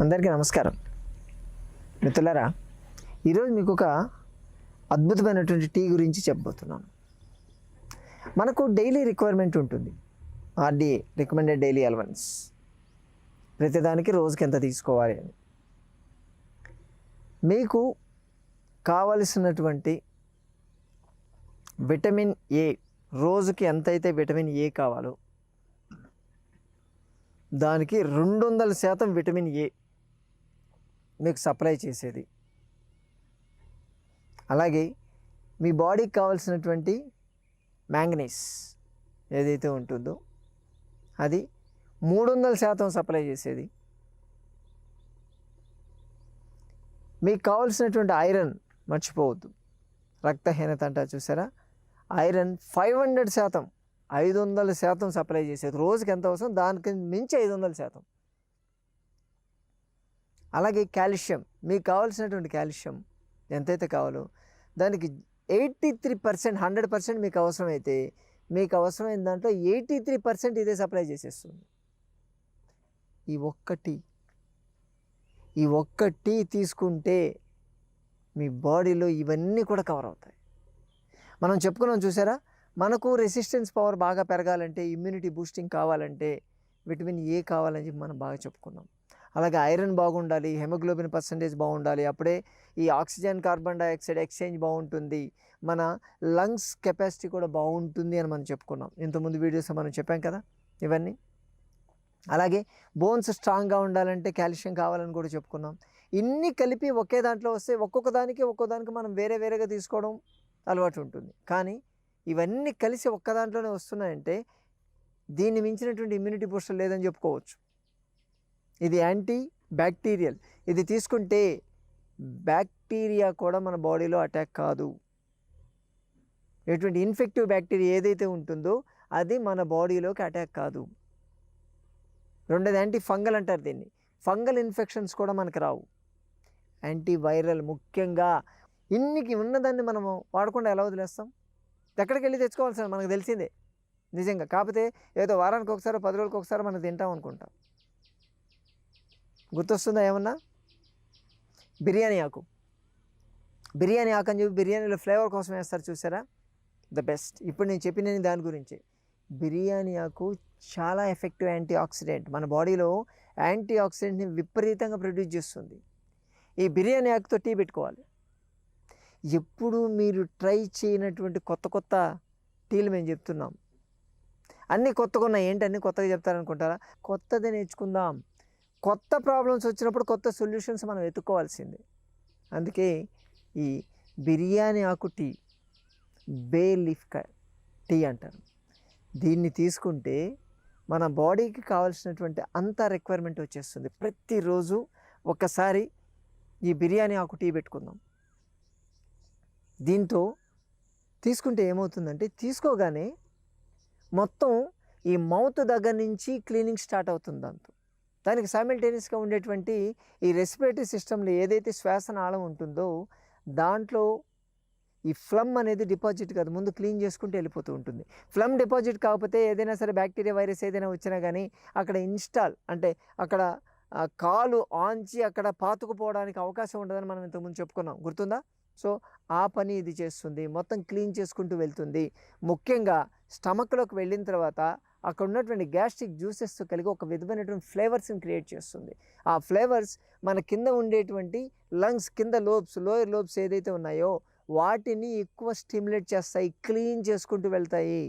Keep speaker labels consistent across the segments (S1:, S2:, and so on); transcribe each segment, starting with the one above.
S1: అందరికీ నమస్కారం. మిత్రులారా ఈరోజు మీకు ఒక అద్భుతమైనటువంటి టీ గురించి చెప్పబోతున్నాను. మనకు డైలీ రిక్వైర్మెంట్ ఉంటుంది. RDA recommended daily allowance. ప్రతిదానికి రోజుకి ఎంత తీసుకోవాలి అని. మీకు కావలసినటువంటి విటమిన్ ఏ రోజుకి ఎంతైతే విటమిన్ ఏ కావాలో దానికి రెండు వందల శాతం విటమిన్ ఏ మీకు సప్లై చేసేది. అలాగే మీ బాడీకి కావాల్సినటువంటి మ్యాంగనీస్ ఏదైతే ఉంటుందో అది మూడు వందల శాతం సప్లై చేసేది. మీకు కావాల్సినటువంటి ఐరన్ మర్చిపోవద్దు. రక్తహీనత అంట చూసారా? ఐరన్ ఫైవ్ హండ్రెడ్ శాతం ఐదు వందల శాతం సప్లై చేసేది. రోజుకి ఎంత అవసరం? దానికి మించి ఐదు వందల శాతం. అలాగే కాల్షియం మీకు కావాల్సినటువంటి కాల్షియం ఎంతైతే కావాలో దానికి eighty three percent hundred percent మీకు అవసరమైతే మీకు అవసరమైన దాంట్లో ఎయిటీ త్రీ పర్సెంట్ ఇదే సప్లై చేసేస్తుంది. ఈ ఒక్కటి ఈ ఒక్క టీ తీసుకుంటే మీ బాడీలో ఇవన్నీ కూడా కవర్ అవుతాయి. మనం చెప్పుకున్నాం చూసారా? మనకు రెసిస్టెన్స్ పవర్ బాగా పెరగాలంటే ఇమ్యూనిటీ బూస్టింగ్ కావాలంటే విటమిన్ ఏ కావాలని చెప్పి మనం బాగా చెప్పుకున్నాం. అలాగే ఐరన్ బాగుండాలి హెమోగ్లోబిన్ పర్సంటేజ్ బాగుండాలి అప్పుడే ఈ ఆక్సిజన్ కార్బన్ డైఆక్సైడ్ ఎక్స్చేంజ్ బాగుంటుంది మన లంగ్స్ కెపాసిటీ కూడా బాగుంటుంది అని మనం చెప్పుకున్నాం. ఇంతకుముందు వీడియోస్ మనం చెప్పాం కదా ఇవన్నీ. అలాగే బోన్స్ స్ట్రాంగ్గా ఉండాలంటే కాల్షియం కావాలని కూడా చెప్పుకున్నాం. ఇన్ని కలిపి ఒకే దాంట్లో వస్తే ఒక్కొక్క దానికి ఒక్కొక్క దానికి మనం వేరే వేరేగా తీసుకోవడం అలవాటు ఉంటుంది. కానీ ఇవన్నీ కలిసి ఒక్క దాంట్లోనే వస్తున్నాయంటే దీన్ని మించినటువంటి ఇమ్యూనిటీ బూస్టర్ లేదని చెప్పుకోవచ్చు. ఇది యాంటీ బ్యాక్టీరియల్. ఇది తీసుకుంటే బ్యాక్టీరియా కూడా మన బాడీలో అటాక్ కాదు. ఎటువంటి ఇన్ఫెక్టివ్ బ్యాక్టీరియా ఏదైతే ఉంటుందో అది మన బాడీలోకి అటాక్ కాదు. రెండోది యాంటీ ఫంగల్ అంటారు దీన్ని. ఫంగల్ ఇన్ఫెక్షన్స్ కూడా మనకు రావు. యాంటీవైరల్ ముఖ్యంగా ఇన్నికి ఉన్నదాన్ని మనము వాడకుండా ఎలా వదిలేస్తాం? ఎక్కడికి వెళ్ళి తెచ్చుకోవాల్సిన మనకు తెలిసిందే. నిజంగా. కాకపోతే ఏదో వారానికి ఒకసారి పది రోజులకి ఒకసారి మనం తింటాం అనుకుంటాం. గుర్తొస్తుందా ఏమన్నా? బిర్యానీ ఆకు. బిర్యానీ ఆకు అని చెప్పి బిర్యానీలో ఫ్లేవర్ కోసం వేస్తారు చూసారా? The best. ఇప్పుడు నేను చెప్పిన దాని గురించి. బిర్యానీ ఆకు చాలా ఎఫెక్టివ్ యాంటీ ఆక్సిడెంట్ మన బాడీలో యాంటీ ఆక్సిడెంట్ని విపరీతంగా ప్రొడ్యూస్ చేస్తుంది. ఈ బిర్యానీ ఆకుతో టీ పెట్టుకోవాలి. ఎప్పుడు మీరు ట్రై చేయనటువంటి కొత్త కొత్త టీలు మేము చెప్తున్నాం. అన్నీ కొత్తగా ఉన్నాయి. ఏంటి అన్నీ కొత్తగా చెప్తారనుకుంటారా? కొత్తది నేర్చుకుందాం. కొత్త ప్రాబ్లమ్స్ వచ్చినప్పుడు కొత్త సొల్యూషన్స్ మనం వెతుక్కోవాల్సిందే. అందుకే ఈ బిర్యానీ ఆకు టీ బే లీఫ్ టీ అంటారు. దీన్ని తీసుకుంటే మన బాడీకి కావాల్సినటువంటి అంత రిక్వైర్మెంట్ వచ్చేస్తుంది. ప్రతిరోజు ఒకసారి ఈ బిర్యానీ ఆకు టీ పెట్టుకుందాం. దీంతో తీసుకుంటే ఏమవుతుందంటే తీసుకోగానే మొత్తం ఈ మౌత్ దగ్గర నుంచి క్లీనింగ్ స్టార్ట్ అవుతుంది దాంతో. దానికి సైమిల్టేనియస్గా ఉండేటువంటి ఈ రెస్పిరేటరీ సిస్టంలో ఏదైతే శ్వాసనాళం ఉంటుందో దాంట్లో ఈ ఫ్లమ్ అనేది డిపాజిట్ కాదు. ముందు క్లీన్ చేసుకుంటూ వెళ్ళిపోతూ ఉంటుంది. ఫ్లమ్ డిపాజిట్ కాకపోతే ఏదైనా సరే బ్యాక్టీరియా వైరస్ ఏదైనా వచ్చినా కానీ అక్కడ ఇన్స్టాల్ అంటే అక్కడ కాలు ఆంచి అక్కడ పాతుకుపోవడానికి అవకాశం ఉండదని మనం ఇంతకుముందు చెప్పుకున్నాం. గుర్తుందా? సో ఆ పని ఇది చేస్తుంది. మొత్తం క్లీన్ చేసుకుంటూ వెళ్తుంది. ముఖ్యంగా స్టమక్లోకి వెళ్ళిన తర్వాత అక్కడ ఉన్నటువంటి గ్యాస్ట్రిక్ జ్యూసెస్ కలిగి ఒక విధమైనటువంటి ఫ్లేవర్స్ని క్రియేట్ చేస్తుంది. ఆ ఫ్లేవర్స్ మన కింద ఉండేటువంటి లంగ్స్ కింద లోబ్స్ లోయర్ లోబ్స్ ఏదైతే ఉన్నాయో వాటిని ఎక్కువ స్టిమ్యులేట్ చేస్తాయి క్లీన్ చేసుకుంటూ వెళ్తాయి.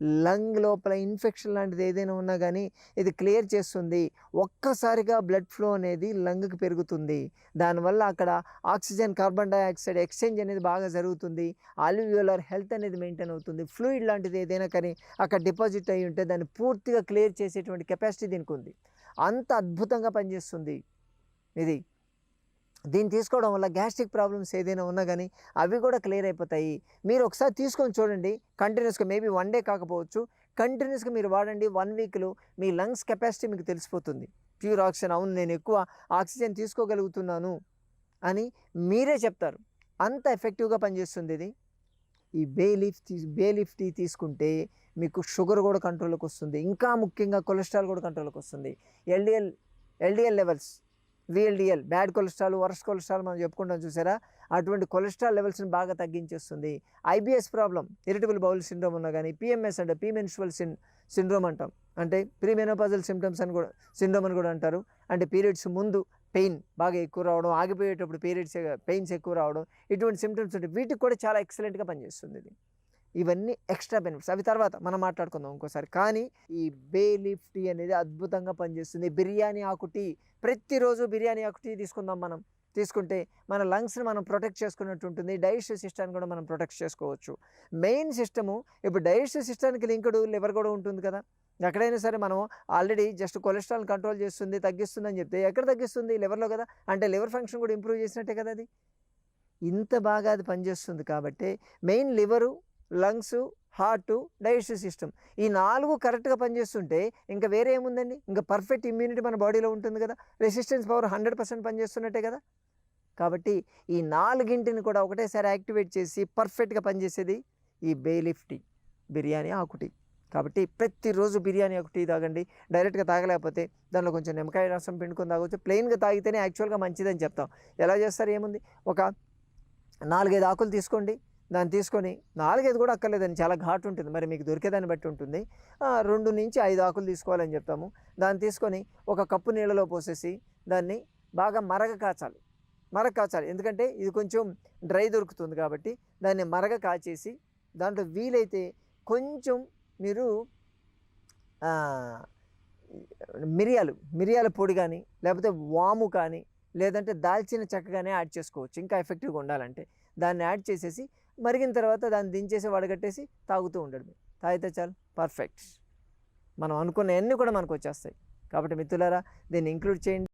S1: లంగ్ లోపల ఇన్ఫెక్షన్ లాంటిది ఏదైనా ఉన్నా కానీ ఇది క్లియర్ చేస్తుంది. ఒక్కసారిగా బ్లడ్ ఫ్లో అనేది లంగ్కి పెరుగుతుంది. దానివల్ల అక్కడ ఆక్సిజన్ కార్బన్ డైఆక్సైడ్ ఎక్స్చేంజ్ అనేది బాగా జరుగుతుంది. ఆల్వియోలర్ హెల్త్ అనేది మెయింటైన్ అవుతుంది. ఫ్లూయిడ్ లాంటిది ఏదైనా కానీ అక్కడ డిపాజిట్ అయి ఉంటే దాన్ని పూర్తిగా క్లియర్ చేసేటువంటి కెపాసిటీ దీనికి ఉంది. అంత అద్భుతంగా పనిచేస్తుంది. ఇది దీన్ని తీసుకోవడం వల్ల గ్యాస్ట్రిక్ ప్రాబ్లమ్స్ ఏదైనా ఉన్నా కానీ అవి కూడా క్లియర్ అయిపోతాయి. మీరు ఒకసారి తీసుకొని చూడండి. కంటిన్యూస్గా మేబీ వన్ డే కాకపోవచ్చు. కంటిన్యూస్గా మీరు వాడండి. వన్ వీక్లో మీ లంగ్స్ కెపాసిటీ మీకు తెలిసిపోతుంది. Pure oxygen. అవును నేను ఎక్కువ ఆక్సిజన్ తీసుకోగలుగుతున్నాను అని మీరే చెప్తారు. అంత ఎఫెక్టివ్గా పనిచేస్తుంది ఇది. ఈ బే లీఫ్ తీ బే లీఫ్ టీ తీసుకుంటే మీకు షుగర్ కూడా కంట్రోల్కి వస్తుంది. ఇంకా ముఖ్యంగా కొలెస్ట్రాల్ కూడా కంట్రోల్కి వస్తుంది. LDL LDL levels VLDL bad cholesterol worst cholesterol మనం చెప్పుకుంటాం చూసారా? అటువంటి కొలెస్ట్రాల్ లెవెల్స్ని బాగా తగ్గించేస్తుంది. IBS problem irritable bowel syndrome ఉన్నా కానీ పిఎంఎస్ అంటే పీమెన్స్చువల్ సిన్ సిండ్రోమ్ అంటాం. అంటే ప్రీమెనోపాజల్ సిమ్టమ్స్ అని కూడా సిండ్రోమ్ అని కూడా అంటారు. అంటే పీరియడ్స్ ముందు పెయిన్ బాగా ఎక్కువ రావడం ఆగిపోయేటప్పుడు పీరియడ్స్ పెయిన్స్ ఎక్కువ రావడం ఇటువంటి సిమ్టమ్స్ ఉంటాయి వీటికి కూడా చాలా ఎక్సలెంట్గా పనిచేస్తుంది ఇది. ఇవన్నీ ఎక్స్ట్రా బెనిఫిట్స్. అవి తర్వాత మనం మాట్లాడుకుందాం ఇంకోసారి. కానీ ఈ బే లీఫ్ టీ అనేది అద్భుతంగా పనిచేస్తుంది. బిర్యానీ ఆకు టీ ప్రతిరోజు బిర్యానీ ఆకు టీ తీసుకుందాం మనం. తీసుకుంటే మన లంగ్స్ని మనం ప్రొటెక్ట్ చేసుకున్నట్టు ఉంటుంది. డైజెస్టివ్ సిస్టాన్ని కూడా మనం ప్రొటెక్ట్ చేసుకోవచ్చు. మెయిన్ సిస్టము ఇప్పుడు డైజెస్టివ్ సిస్టానికి లింక్డ్ లివర్ కూడా ఉంటుంది కదా? ఎక్కడైనా సరే మనం ఆల్రెడీ జస్ట్ కొలెస్ట్రాల్ కంట్రోల్ చేస్తుంది తగ్గిస్తుంది అని చెప్తే ఎక్కడ తగ్గిస్తుంది? లివర్లో కదా? అంటే లివర్ ఫంక్షన్ కూడా ఇంప్రూవ్ చేసినట్టే కదా అది? ఇంత బాగా అది పనిచేస్తుంది కాబట్టి main liver lungs heart digestive system. ఈ నాలుగు కరెక్ట్గా పనిచేస్తుంటే ఇంకా వేరే ఏముందండి? ఇంకా పర్ఫెక్ట్ ఇమ్యూనిటీ మన బాడీలో ఉంటుంది కదా? రెసిస్టెన్స్ పవర్ హండ్రెడ్ పర్సెంట్ పనిచేస్తున్నట్టే కదా? కాబట్టి ఈ నాలుగింటిని కూడా ఒకటేసారి యాక్టివేట్ చేసి పర్ఫెక్ట్గా పనిచేసేది ఈ బేలిఫ్ టీ బిర్యానీ ఆకు టీ. కాబట్టి ప్రతిరోజు బిర్యానీ ఆకు టీ తాగండి. డైరెక్ట్గా తాగలేకపోతే దానిలో కొంచెం నిమ్మకాయ రసం పిండుకొని తాగొచ్చు. ప్లెయిన్గా తాగితేనే యాక్చువల్గా మంచిదని చెప్తాం. ఎలా చేస్తారు? ఏముంది? ఒక నాలుగైదు ఆకులు తీసుకోండి. దాన్ని తీసుకొని నాలుగైదు కూడా అక్కర్లేదండి. చాలా ఘాటు ఉంటుంది మరి మీకు దొరికేదాన్ని బట్టి ఉంటుంది. రెండు నుంచి ఐదు ఆకులు తీసుకోవాలని చెప్తాము. దాన్ని తీసుకొని ఒక కప్పు నీళ్ళలో పోసేసి దాన్ని బాగా మరగ కాచాలి. మరగ కాచాలి. ఎందుకంటే ఇది కొంచెం డ్రై దొరుకుతుంది కాబట్టి దాన్ని మరగ కాచేసి దాంట్లో వీలైతే కొంచెం మీరు మిరియాలు మిరియాల పొడి కానీ లేకపోతే వాము కానీ లేదంటే దాల్చిన చెక్క కానీ యాడ్ చేసుకోవచ్చు. ఇంకా ఎఫెక్టివ్గా ఉండాలంటే దాన్ని యాడ్ చేసేసి మరిగిన తర్వాత దాన్ని దించేసి వడగట్టేసి తాగుతూ ఉండడమే. తాగితే చాలు. పర్ఫెక్ట్. మనం అనుకున్న అన్నీ కూడా మనకు వచ్చేస్తాయి. కాబట్టి మిత్రులారా దీన్ని ఇంక్లూడ్ చేయండి.